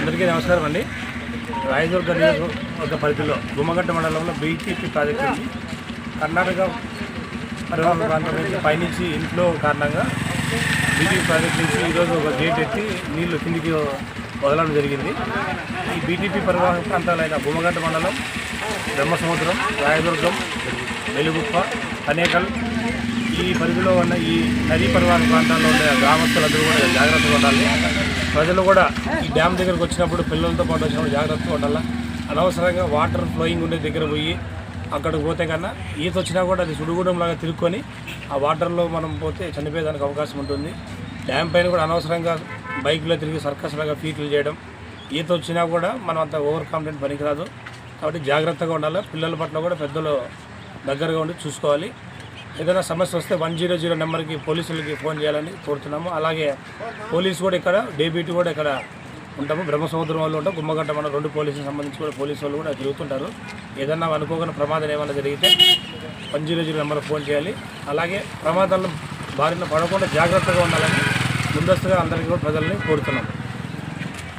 అందరికీ నమస్కారం అండి. రాయదుర్గ నియోజకవర్గ పరిధిలో గుమ్మగడ్డ మండలంలో బీటీపీ ప్రాజెక్టు ఉంది. కర్ణాటక పరివాహన ప్రాంతం నుంచి పైనుంచి ఇంట్లో కారణంగా బీటీపీ ప్రాజెక్ట్ నుంచి ఈరోజు ఒక గేట్ ఎత్తి నీళ్ళు కిందికి వదలడం జరిగింది. ఈ బీటీపీ పరివాహక ప్రాంతాలైన గుమ్మగడ్డ మండలం బ్రహ్మసముద్రం రాయదుర్గం వెలుగుప్ప కనేకల్ ఈ పరిధిలో ఉన్న ఈ నదీ పరివాహక ప్రాంతాల్లో ఉండే గ్రామస్తులందరూ కూడా జాగ్రత్తగా ఉండాలి. ప్రజలు కూడా ఈ డ్యామ్ దగ్గరకు వచ్చినప్పుడు పిల్లలతో పాటు వచ్చినప్పుడు జాగ్రత్తగా ఉండాలి? అనవసరంగా వాటర్ ఫ్లోయింగ్ ఉండే దగ్గర పోయి అక్కడికి పోతే కన్నా ఈత వచ్చినా కూడా అది సుడిగూడెం లాగా తిరుక్కొని ఆ వాటర్లో మనం పోతే చనిపోయేదానికి అవకాశం ఉంటుంది. డ్యామ్ పైన కూడా అనవసరంగా బైక్లో తిరిగి సర్కస్ లాగా ఫీట్లు చేయడం ఈత వచ్చినా కూడా మనం అంత ఓవర్ కాన్ఫిడెంట్ పనికిరాదు. కాబట్టి జాగ్రత్తగా ఉండాలి? పిల్లల పట్ల కూడా పెద్దలు దగ్గరగా ఉండి చూసుకోవాలి. ఏదైనా సమస్య వస్తే వన్ జీరో జీరో నెంబర్కి పోలీసులకి ఫోన్ చేయాలని కోరుతున్నాము. అలాగే పోలీసు కూడా ఇక్కడ డేబీటీ కూడా ఇక్కడ ఉంటాము. బ్రహ్మసముద్రం వాళ్ళు ఉంటాం. గుమ్మగంట మన రెండు పోలీసులకు సంబంధించి కూడా పోలీసు వాళ్ళు కూడా తిరుగుతుంటారు. ఏదన్నా అనుకోకుండా ప్రమాదం ఏమైనా జరిగితే one zero zero number phone చేయాలి. అలాగే ప్రమాదాలను బారిన పడకుండా జాగ్రత్తగా ఉండాలని ముందస్తుగా అందరికీ కూడా ప్రజల్ని కోరుతున్నాం.